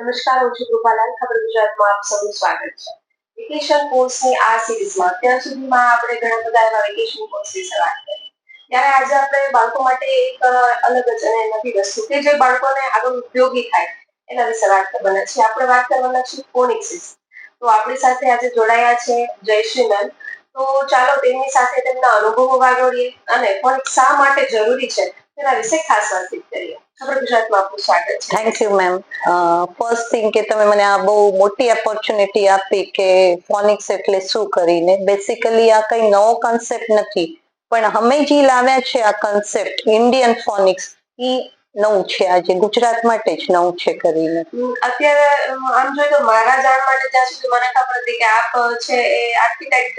નમસ્કાર, હું છું કૃપાલાલ ખબર ગુજરાતમાં આપ સૌનું સ્વાગત છે. વેકેશન કોર્સની આ સિરીઝમાં અત્યાર સુધીમાં આપણે ઘણા બધા એવા વેકેશન કોર્સ વિશે વાત કરી. ત્યારે આજે આપણે બાળકો માટે એક અલગ જ અને નવી વસ્તુ કે જે બાળકોને આગળ ઉપયોગી થાય, એના વિશે વાત કરવાના છે આપણે વાત કરવાના છે ફોનિક્સ વિશે તો આપણી સાથે આજે જોડાયા છે જયશ્રીનંદ તો ચાલો તેમની સાથે તેમના અનુભવો વાગોડીએ અને ફોનિક્સ શા માટે જરૂરી છે? તેના વિશે ખાસ વાતચીત કરીએ. Thank you ma'am first thing કે તમે મને આ બહુ મોટી ઓપોર્ચ્યુનિટી આપી કે ફોનિક્સ એટલે શું કરીને. બેસિકલી આ કઈ નવો કન્સેપ્ટ નથી પણ અમે જે લાવ્યા છે આ કન્સેપ્ટ ઇન્ડિયન ફોનિક્સ એ નવું છે આજે. ગુજરાત માટે જ નવું છે કરીને. અત્યારે આમ જોઈએ તો મારા જાણ માટે ત્યાં સુધી મને ખબર હતી કે આપ છે એ આર્કિટેક્ટ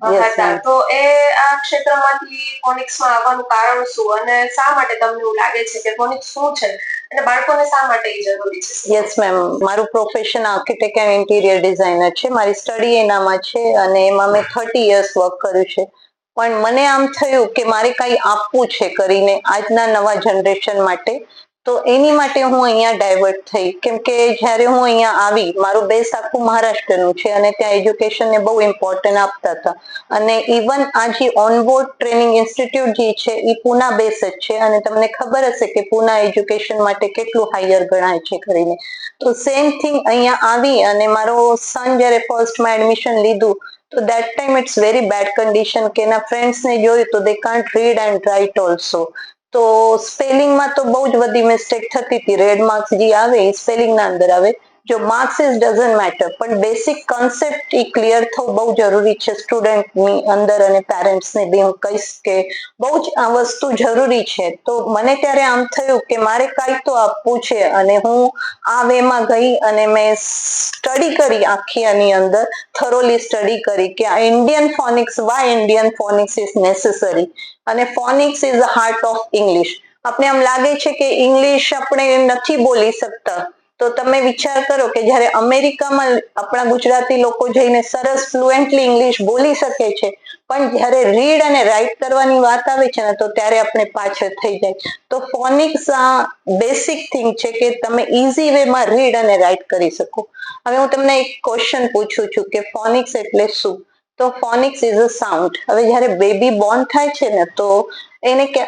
હતા તો એ આ ક્ષેત્રમાંથી ફોનિક્સમાં આવવાનું કારણ શું? અને શા માટે તમને એવું લાગે છે કે ફોનિક્સ શું છે? અને બાળકોને શા માટે જરૂરી છે? યસ મેમ મારું profession architect and interior designer છે. મારી સ્ટડી એનામાં છે અને એમાં મેં થર્ટી યર્સ વર્ક કર્યું છે. પણ મને આમ થયું કે મારે કંઈ આપવું છે કરીને આજના નવા જનરેશન માટે તો એની માટે હું અહીંયા ડાયવર્ટ થઈ. કેમ કે જ્યારે હું અહીંયા આવી, મારું બેસ આખું મહારાષ્ટ્રનું છે અને ત્યાં એજ્યુકેશનને બહુ ઇમ્પોર્ટન્ટ આપતા હતા. અને ઇવન આ જે ઓનબોર્ડ ટ્રેનિંગ ઇન્સ્ટિટ્યૂટ જે છે એ પુના બેસ જ છે અને તમને ખબર હશે કે પુના એજ્યુકેશન માટે કેટલું હાયર ગણાય છે કરીને. તો સેમ થિંગ અહીંયા આવી અને મારો સન જ્યારે ફર્સ્ટમાં એડમિશન લીધું, તો that time it's very bad condition કે એના ફ્રેન્ડ્સને જોયું તો they can't read and write also તો સ્પેલિંગમાં તો બહુ જ બધી મિસ્ટેક થતી હતી. રેડ માર્ક્સ જે આવે, એ સ્પેલિંગના અંદર આવે. જો ઇઝ ડઝન્ટ મેટર પણ બેસિક કન્સેપ્ટ એ ક્લિયર થવું બહુ જરૂરી છે સ્ટુડન્ટની અંદર અને પેરેન્ટ્સને બી હું કહીશ કે બહુ જ આ વસ્તુ જરૂરી છે. તો મને ત્યારે આમ થયું કે મારે કાંઈ તો આપવું છે અને હું આ વેમાં ગઈ અને મેં સ્ટડી કરી આખી આની અંદર થરોલી સ્ટડી કરી કે આ Indian phonics why Indian phonics is necessary અને phonics is heart of English આપણે આમ લાગે છે કે ઇંગ્લિશ આપણે નથી બોલી શકતા. તો તમે વિચાર કરો કે જ્યારે અમેરિકામાં આપણા ગુજરાતી લોકો જઈને સરસ ફ્લુએન્ટલી ઇંગ્લિશ બોલી શકે છે, પણ જ્યારે રીડ અને રાઇટ કરવાની વાત આવે છે ને, તો ત્યારે આપણે પાછળ થઈ જાય. તો ફોનિક્સ આ બેસિક થિંગ છે કે તમે ઇઝી વેમાં રીડ અને રાઇટ કરી શકો. હવે હું તમને એક ક્વેશ્ચન પૂછું છું કે ફોનિક્સ એટલે શું? તો ફોનિક્સ ઇઝ અ સાઉન્ડ હવે જ્યારે બેબી બોર્ન થાય છે ને, તો એને કે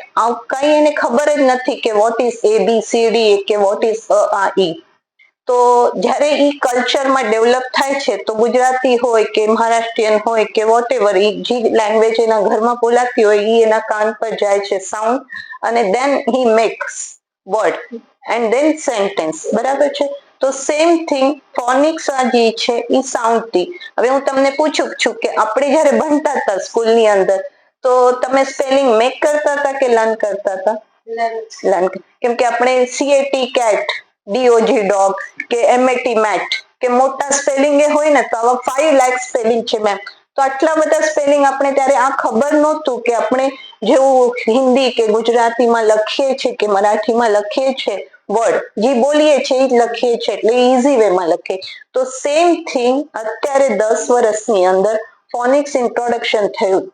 કઈ એને ખબર જ નથી કે what is A B C D કે વોટ ઇઝ અ, આ, ઈ. તો જ્યારે ઈ કલ્ચરમાં ડેવલપ થાય છે તો ગુજરાતી હોય કે મહારાષ્ટ્રીયન હોય કે વોટ એવર એ જે લેંગ્વેજ એના ઘરમાં બોલાતી હોય એ એના કાન પર જાય છે સાઉન્ડ અને then he makes word and then sentence બરાબર છે? તો સેમ થિંગ ફોનિક્સ આ જે છે એ સાઉન્ડથી. હવે હું તમને પૂછું છું કે આપણે જ્યારે ભણતા હતા સ્કૂલની અંદર તો તમે સ્પેલિંગ મેક કરતા હતા કે લર્ન કરતા હતા? લર્ન કેમ કે આપણે C A T cat D O G dog કે એમએટી મેટ કે મોટા સ્પેલિંગ એ હોય ને તો આવા ફાઈવ લાખ સ્પેલિંગ છે મેમ તો આટલા બધા સ્પેલિંગ આપણે ત્યારે, આ ખબર નહોતું કે આપણે જેવું હિન્દી કે ગુજરાતીમાં લખીએ છીએ કે મરાઠીમાં લખીએ છીએ વર્ડ જે બોલીએ છીએ એ લખીએ છીએ, એટલે ઇઝી વેમાં લખીએ. તો સેમ થિંગ અત્યારે દસ વર્ષની અંદર ફોનિક્સ ઇન્ટ્રોડક્શન થયું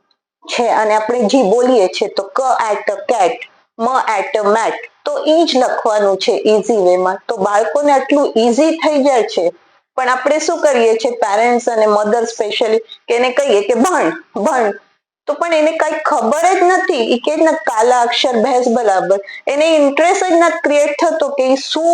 છે. અને આપણે જે બોલીએ છીએ તો ક એટ અ કેટ મ એટ અ મેટ તો એ જ લખવાનું છે ઇઝી વેમાં તો બાળકોને આટલું ઇઝી થઈ જાય છે, પણ આપણે શું કરીએ છીએ? પેરેન્ટ્સ અને મધર સ્પેશિયલી કે એને કહીએ કે ભણ ભણ. તો પણ એને કઈ ખબર જ નથી. એ કે કાલા અક્ષર ભેંસ બરાબર. એને ઇન્ટરેસ્ટ જ નથી ક્રિએટ થતો કે શું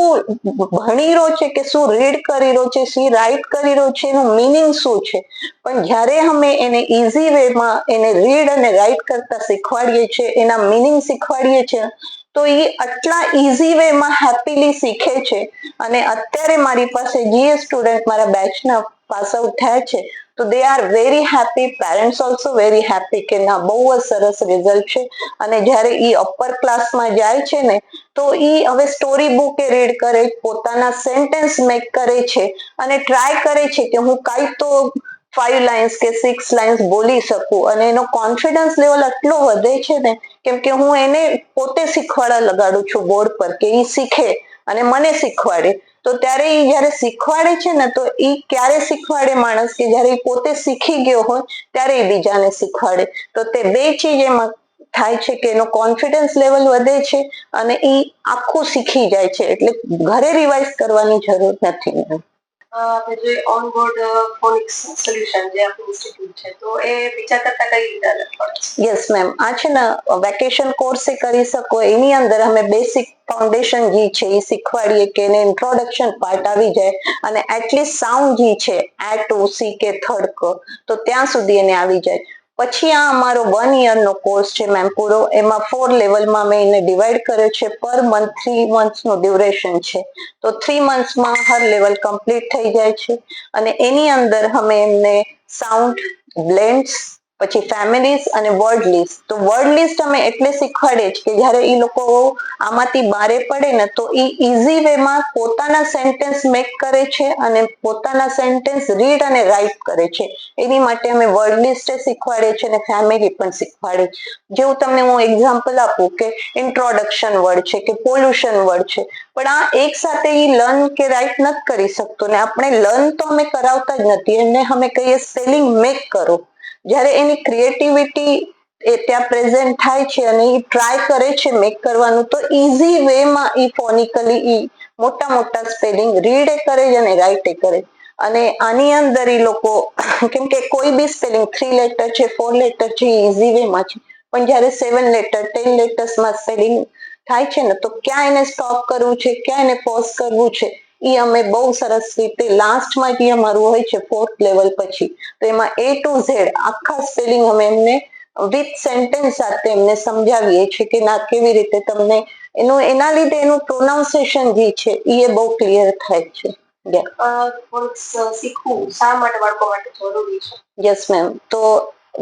ભણી રહ્યો છે, કે શું રીડ કરી રહ્યો છે, શું રાઈટ કરી રહ્યો છે, એનું મિનિંગ શું છે? પણ જ્યારે અમે એને ઇઝી વેમાં એને રીડ અને રાઇટ કરતા શીખવાડીએ છીએ, એના મિનિંગ શીખવાડીએ છીએ તો એ આટલા ઇઝી વેમાં હેપીલી શીખે છે. અને અત્યારે મારી પાસે જે સ્ટુડન્ટ મારા બેચના પાસ આઉટ થયા છે. તો they are very happy parents also very happy કે ના, બહુ જ સરસ રિઝલ્ટ છે. અને જ્યારે એ અપર ક્લાસમાં જાય છે ને, તો એ હવે સ્ટોરી બુક એ રીડ કરે, પોતાના સેન્ટેન્સ મેક કરે છે. અને ટ્રાય કરે છે કે હું કાંઈ તો ફાઈવ લાઇન્સ કે સિક્સ લાઇન્સ બોલી શકું. અને એનો કોન્ફિડન્સ લેવલ એટલો વધે છે ને કેમ કે હું એને પોતે શીખવાડવા લગાડું છું બોર્ડ પર કે એ શીખે અને મને શીખવાડે. તો ત્યારે એ જ્યારે શીખવાડે છે ને, તો એ ક્યારે શીખવાડે માણસ? કે જ્યારે એ પોતે શીખી ગયો હોય, ત્યારે એ બીજાને શીખવાડે. તો તે બે ચીજ એમાં થાય છે કે એનો કોન્ફિડન્સ લેવલ વધે છે અને એ આખું શીખી જાય છે. એટલે ઘરે રિવાઇઝ કરવાની જરૂર નથી જે ઓન બોર્ડ ફોનિક્સ સોલ્યુશન જે આપણું ઇન્સ્ટિટ્યૂટ છે, તો એ બીજા કરતા કઈ રીતે અલગ યસ મેમ આ છે ને વેકેશન કોર્સ એ કરી શકો. એની અંદર અમે બેસિક ફાઉન્ડેશન જે છે એ શીખવાડીએ કે એને ઇન્ટ્રોડક્શન પાર્ટ આવી જાય અને એટલીસ્ટ સાઉન્ડ જે છે એ ટુ સી કે થર્ડ ક, તો ત્યાં સુધી એને આવી જાય. પછી આ અમારો વન યરનો કોર્સ છે મેમ પૂરો એમાં ફોર લેવલમાં મેં એને ડિવાઈડ કર્યો છે પર મંથ થ્રી મંથ્સનું ડ્યુરેશન છે. તો થ્રી મંથ્સમાં હર લેવલ કમ્પ્લીટ થઈ જાય છે. અને એની અંદર અમે એમને સાઉન્ડ બ્લેન્ડ્સ પછી ફેમિલીઝ અને વર્ડ લિસ્ટ તો વર્ડ લિસ્ટ અમે એટલે શીખવાડીએ છીએ કે જ્યારે એ લોકો આમાંથી બારે પડે ને તો એ ઇઝી વેમાં પોતાના સેન્ટેન્સ મેક કરે છે અને પોતાના સેન્ટેન્સ રીડ અને રાઇટ કરે છે. એની માટે અમે વર્ડ લિસ્ટ શીખવાડીએ છીએ અને ફેમિલી પણ શીખવાડે. જેવું તમને હું એક્ઝામ્પલ આપું કે ઇન્ટ્રોડક્શન વર્ડ છે કે પોલ્યુશન વર્ડ છે. પણ આ એક સાથે એ લર્ન કે રાઇટ નથી કરી શકતો ને આપણે લર્ન તો અમે કરાવતા જ નથી. અને અમે કહીએ સ્પેલિંગ મેક કરો. જ્યારે એની ક્રિએટિવિટી એ ત્યાં પ્રેઝન્ટ થાય છે અને એ ટ્રાય કરે છે મેક કરવાનું, તો ઇઝી વેમાં એ ફોનિકલી એ મોટા મોટા સ્પેલિંગ રીડ એ કરે છે અને રાઇટ એ કરે. અને આની અંદર એ લોકો, કેમ કે કોઈ બી સ્પેલિંગ થ્રી લેટર છે ફોર લેટર છે ઇઝી વેમાં છે. પણ જ્યારે સેવન લેટર ટેન લેટર્સમાં સ્પેલિંગ થાય છે ને, તો ક્યાં એને સ્ટોપ કરવું છે, ક્યાં એને પોઝ કરવું છે એ અમે બહુ સરસ રીતે લાસ્ટમાં જે અમારું હોય છે ફોર્થ લેવલ પછી તો એમાં એ ટુ ઝેડ આખા સ્પેલિંગ અમે એમને વિથ સેન્ટેન્સ સાથે એમને સમજાવીએ છીએ કે ના કેવી રીતે તમને એનું એના લીધે એનું પ્રોનાઉન્સિએશન જે છે એ બહુ ક્લિયર થાય છે. શીખવું શા માટે બાળકો માટે જરૂરી છે? યસ મેમ તો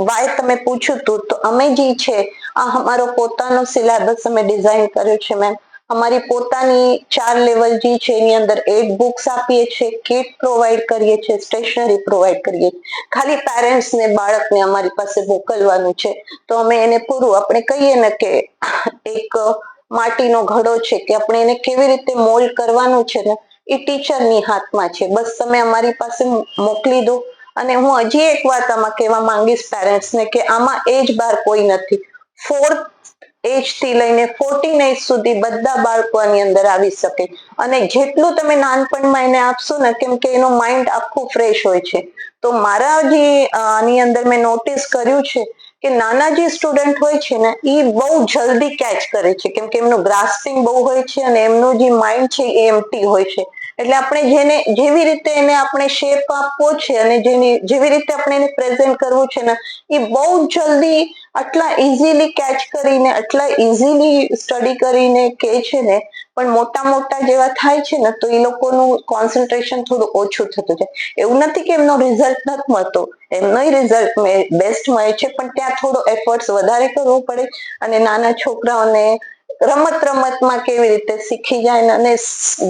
વાય તમે પૂછ્યું હતું તો અમે જે છે આ અમારો પોતાનો સિલેબસ અમે ડિઝાઇન કર્યો છે મેમ અમારી પોતાની ચાર લેવલ જે છે એની અંદર એટ બુક્સ આપીએ છીએ કિટ પ્રોવાઈડ કરીએ છીએ સ્ટેશનરી પ્રોવાઈડ કરીએ ખાલી પેરેન્ટ્સને બાળકને અમારી પાસે મોકલવાનું છે. તો અમે એને પૂરું આપણે કહીએ ને કે એક માટીનો ઘડો છે કે આપણે એને કેવી રીતે મોલ્ડ કરવાનું છે ને, એ ટીચરની હાથમાં છે. બસ તમે અમારી પાસે મોકલી દો. અને હું હજી એક વાત આમાં કહેવા માંગીશ પેરેન્ટ્સને કે આમાં એજ બાર કોઈ નથી. ફોર્થ એજથી લઈને ફોર્ટીન એજ સુધી બધા બાળકો આની અંદર આવી શકે. અને જેટલું તમે નાનપણમાં એને આપશો ને, કેમ કે એનું માઇન્ડ આખું ફ્રેશ હોય છે. તો મારા જે આની અંદર મેં નોટિસ કર્યું છે કે નાના જે સ્ટુડન્ટ હોય છે ને એ બહુ જલ્દી કેચ કરે છે. કેમ કે એમનું ગ્રાસ્પિંગ બહુ હોય છે અને એમનું જે માઇન્ડ છે એ એમટી હોય છે. એટલે આપણે જેને, જેવી રીતે એને આપણે શેપ આપવો છે અને જેની, જેવી રીતે આપણે એને પ્રેઝન્ટ કરવું છે ને, એ બહુ જલ્દી આટલા ઇઝીલી કેચ કરીને, આટલા ઇઝીલી સ્ટડી કરીને કે છે ને, પણ મોટા મોટા જેવા થાય છે ને, તો એ લોકોનું કોન્સન્ટ્રેશન થોડું ઓછું થતું છે એવું નથી કે એમનો રિઝલ્ટ નથી મળતો. એમનો રિઝલ્ટ બેસ્ટ મળે છે, પણ ત્યાં થોડો એફર્ટ્સ વધારે કરવો પડે અને નાના છોકરાઓને રમત રમતમાં કેવી રીતે શીખી જાય અને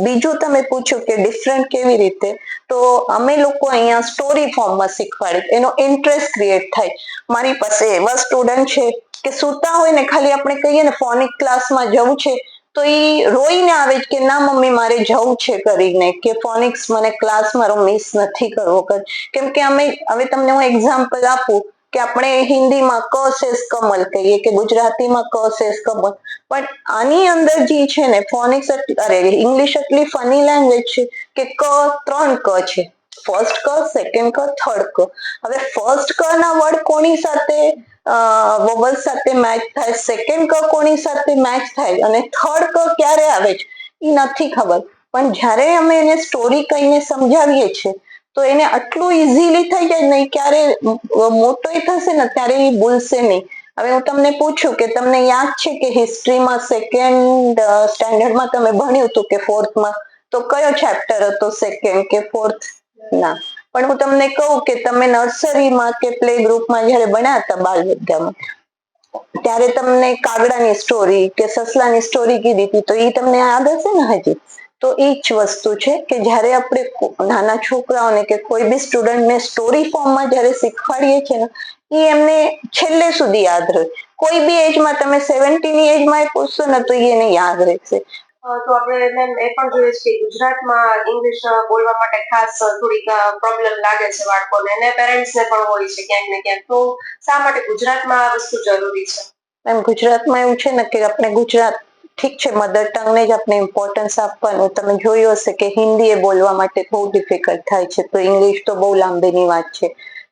બીજું તમે પૂછ્યું કે ડિફરન્ટ કેવી રીતે, તો અમે લોકો અહીંયા સ્ટોરી ફોર્મમાં શીખવાડીએ એનો ઇન્ટરેસ્ટ ક્રિએટ થાય. મારી પાસે એવા સ્ટુડન્ટ છે કે સૂતા હોય ને ખાલી આપણે કહીએ ને ફોનિક ક્લાસમાં જવું છે, તો એ રોઈને આવે કે ના મમ્મી મારે જવું છે કરીને કે ફોનિક્સ મને ક્લાસ મારો મિસ નથી કરવો કર. કેમ કે અમે, હવે તમને હું એક્ઝામ્પલ આપું કે આપણે હિન્દીમાં ક શેષ કમલ કહીએ કે ગુજરાતીમાં ક શેષ કમલ. પણ આની અંદર જે છે ને ફોનિક્સ અરે ઇંગ્લિશ એટલી ફની લેંગ્વેજ છે કે ક ત્રણ ક છે. ફર્સ્ટ ક સેકન્ડ ક થર્ડ ક. હવે ફર્સ્ટ ક ના વર્ડ કોની સાથે વોવલ સાથે મેચ થાય? સેકન્ડ ક કોની સાથે મેચ થાય? અને થર્ડ ક ક્યારે આવે છે? એ નથી ખબર. પણ જ્યારે અમે એને સ્ટોરી કહીને સમજાવીએ છીએ તો એને આટલું ઇઝીલી થઈ જાય ને ક્યારે મોટોય મોટો થશે ને ત્યારે એ ભૂલશે નહીં. હવે હું તમને પૂછું કે તમને યાદ છે કે હિસ્ટ્રીમાં સેકન્ડ સ્ટેન્ડર્ડમાં તમે ભણ્યું હતું કે ફોર્થમાં તો કયો ચેપ્ટર હતો સેકન્ડ કે ફોર્થ ના. પણ હું તમને કહું કે તમે નર્સરીમાં કે પ્લે ગ્રુપમાં જ્યારે ભણ્યા હતા બાલ વિદ્યામાં, ત્યારે તમને કાગડાની સ્ટોરી કે સસલાની સ્ટોરી કીધી હતી. તો એ તમને યાદ હશે ને હજી? તો એ જ વસ્તુ છે કે જ્યારે આપણે નાના છોકરાઓને કે કોઈ બી સ્ટુડન્ટને સ્ટોરી ફોર્મમાં જ્યારે શીખવાડીએ છીએ ને એ એમને છેલ્લે સુધી યાદ રહે. કોઈ બી એજમાં તમે સેવન્ટીની એજમાં એ પૂછશો ને તો એને યાદ રહેશે. તો આપણે મેમ એ પણ જોઈએ છીએ કે ગુજરાતમાં ઇંગ્લિશ બોલવા માટે ખાસ થોડીક પ્રોબ્લેમ લાગે છે બાળકોને અને પેરેન્ટ્સને પણ હોય છે ક્યાંક ને ક્યાંક. તો શા માટે ગુજરાતમાં આ વસ્તુ જરૂરી છે? એમ ગુજરાતમાં એવું છે ને કે આપણે ગુજરાત ઠીક છે મધર ટંગને જ આપણે ઇમ્પોર્ટન્સ આપવાનું. તમે જોયું હશે કે હિન્દી એ બોલવા માટે બહુ ડિફિકલ્ટ થાય છે. તો ઇંગ્લિશ તો બહુ લાંબીની વાત છે.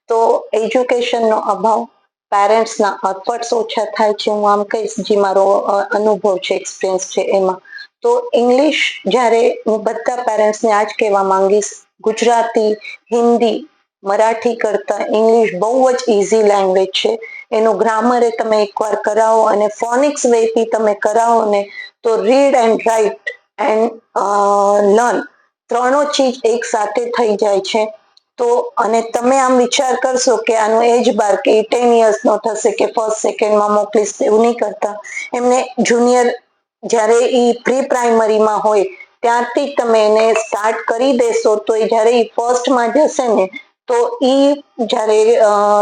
તો એજ્યુકેશનનો અભાવ પેરેન્ટ્સના એફર્ટ્સ ઓછા થાય છે. હું આમ કહીશ, જે મારો અનુભવ છે એક્સપિરિયન્સ છે એમાં. તો ઇંગ્લિશ જ્યારે હું બધા પેરેન્ટ્સને આ જ કહેવા માંગીશ, ગુજરાતી, હિન્દી, મરાઠી કરતા ઇંગ્લિશ બહુ જ ઇઝી લેંગ્વેજ છે. એનું ગ્રામર એ તમે એકવાર કરાવો અને ફોનિક્સ વેથી તમે કરાવો ને તો read and write and learn ત્રણો ચીજ એક સાથે થઈ જાય છે. તો, અને તમે આમ વિચાર કરશો કે આનો એજ બાર કે ટેન નો થશે કે ફર્સ્ટ સેકન્ડમાં મોકલીશ એવું નહીં કરતા. એમને જુનિયર જ્યારે એ પ્રી પ્રાઇમરીમાં હોય ત્યારથી તમે એને સ્ટાર્ટ કરી દેશો તો એ જ્યારે એ ફર્સ્ટમાં જશે ને તો એ જ્યારે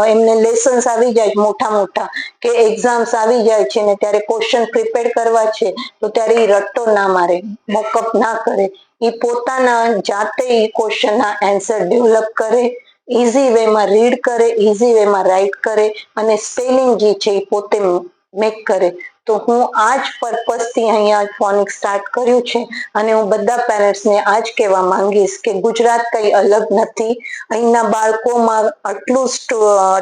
એમને લેસન્સ આવી જાય મોટા મોટા, કે એક્ઝામ્સ આવી જાય છે ને ત્યારે ક્વેશ્ચન પ્રિપેર કરવા છે, તો ત્યારે એ રટ્ટો ના મારે મોકઅપ ના કરે. એ પોતાના જાતે એ ક્વેશ્ચનના આન્સર ડેવલપ કરે ઇઝી વેમાં રીડ કરે ઇઝી વેમાં રાઇટ કરે, અને સ્પેલિંગ જે છે એ પોતે મેક કરે. તો હું આ જ પર્પઝથી અહીંયા ફોનિક સ્ટાર્ટ કર્યું છે અને હું બધા પેરેન્ટ્સને આ જ કહેવા માંગીશ કે ગુજરાત કંઈ અલગ નથી. અહીંના બાળકોમાં આટલું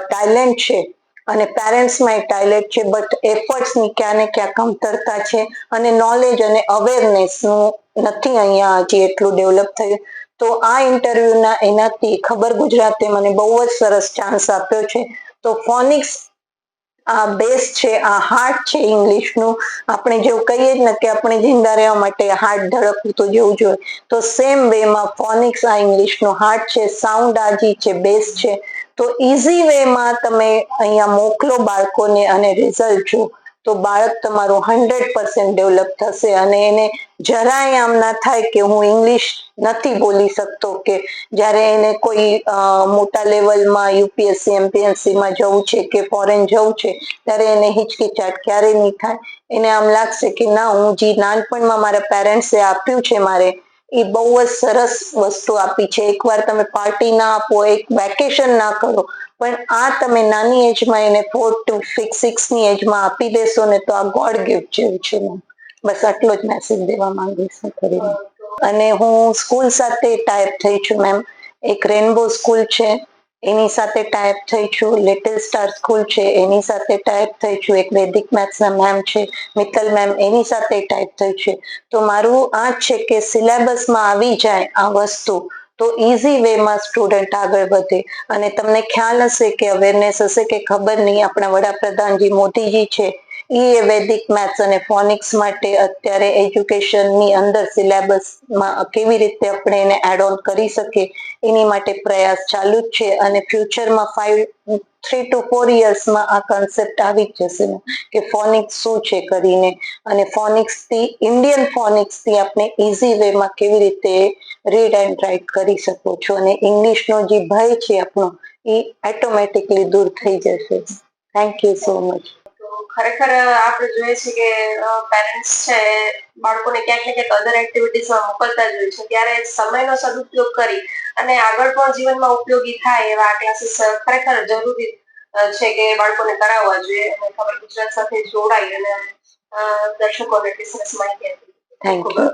ટેલેન્ટ છે અને પેરેન્ટ્સમાં ટેલેન્ટ છે બટ એફર્ટ્સની ક્યાં ને ક્યાં કમતરતા છે અને નોલેજ અને અવેરનેસનું નથી અહીંયા હજી એટલું ડેવલપ થયું. તો આ ઇન્ટરવ્યુના એનાથી ખબર ગુજરાતે મને બહુ જ સરસ ચાન્સ આપ્યો છે. તો ફોનિક્સ આ બેસ છે, આ હાર્ટ છે ઇંગ્લિશનું આપણે જેવું કહીએ ને કે આપણે જિંદા રહેવા માટે હાર્ટ ધડકવું તો જેવું જોઈએ તો સેમ વેમાં ફોનિક્સ આ ઇંગ્લિશનું હાર્ટ છે સાઉન્ડ આજી છે બેસ છે. તો ઇઝી વેમાં તમે અહીંયા મોકલો બાળકોને અને રિઝલ્ટ જો તો બાળક તમારું હંડ્રેડ પર્સન્ટ ડેવલપ થશે અને એને જરાય આમ ના થાય કે હું ઇંગ્લિશ નથી બોલી શકતો કે જ્યારે એને કોઈ મોટા લેવલમાં યુપીએસસી, એમપીએસસીમાં જવું છે કે ફોરેન જવું છે, ત્યારે એને હિચકિચાટ ક્યારેય નહીં થાય. એને આમ લાગશે કે ના, હું જે નાનપણમાં મારા પેરેન્ટ્સે આપ્યું છે મારે, એ બહુ જ સરસ વસ્તુ આપી છે. એકવાર તમે પાર્ટી ના આપો, એક વેકેશન ના કરો પણ આ તમે નાની એજમાં એને ફોર ટુ સિક્સ સિક્સની એજમાં આપી દેશો ને તો આ ગોડ ગિફ્ટ જેવું છે બસ આટલો જ મેસેજ દેવા માંગીશ કરીને અને હું સ્કૂલ સાથે ટાઈપ થઈ છું મેમ એક રેનબો સ્કૂલ છે, એની સાથે ટાઈપ થઈ છું. લિટલ સ્ટાર સ્કૂલ છે, એની સાથે ટાઈપ થઈ છું. એક વૈદિક મેથ્સના મેમ છે મિત્તલ મેમ એની સાથે ટાઈપ થઈ છે. તો મારું આ છે કે સિલેબસમાં આવી જાય આ વસ્તુ. તો ઇઝી વેમાં સ્ટુડન્ટ આગળ વધે. અને તમને ખ્યાલ હશે કે અવેરનેસ હશે કે ખબર નહીં, આપણા વડાપ્રધાનજી મોદીજી છે. એ વૈદિક મેથ્સ અને ફોનિક્સ માટે અત્યારે એજ્યુકેશનની અંદર સિલેબસમાં કેવી રીતે આપણે એને એડ ઓન કરી શકીએ, એની માટે પ્રયાસ ચાલુ જ છે. અને ફ્યુચરમાં ફાઈવ થ્રી ટુ ફોર યર્સમાં આ કન્સેપ્ટ આવી જ જશે કે ફોનિક્સ શું છે કરીને. અને ફોનિક્સથી ઇન્ડિયન ફોનિક્સથી આપણે ઇઝી વેમાં કેવી રીતે રીડ એન્ડ રાઇટ કરી શકો છો. અને ઇંગ્લિશનો જે ભય છે આપણો, એ ઓટોમેટિકલી દૂર થઈ જશે. થેન્ક યુ સો મચ ખરેખર આપણે જોઈએ છે કે પેરેન્ટ્સ છે બાળકોને ક્યાંક ને ક્યાંક અધર એક્ટિવિટીઝમાં મોકલતા જ હોય છે. ત્યારે સમયનો સદુપયોગ કરી અને આગળ પણ જીવનમાં ઉપયોગી થાય એવા આ ક્લાસીસ ખરેખર જરૂરી છે કે બાળકોને કરાવવા જોઈએ. અને ખબર ગુજરાત સાથે જોડાઈ અને દર્શકોને બિઝનેસ માહિતી થેન્ક યુ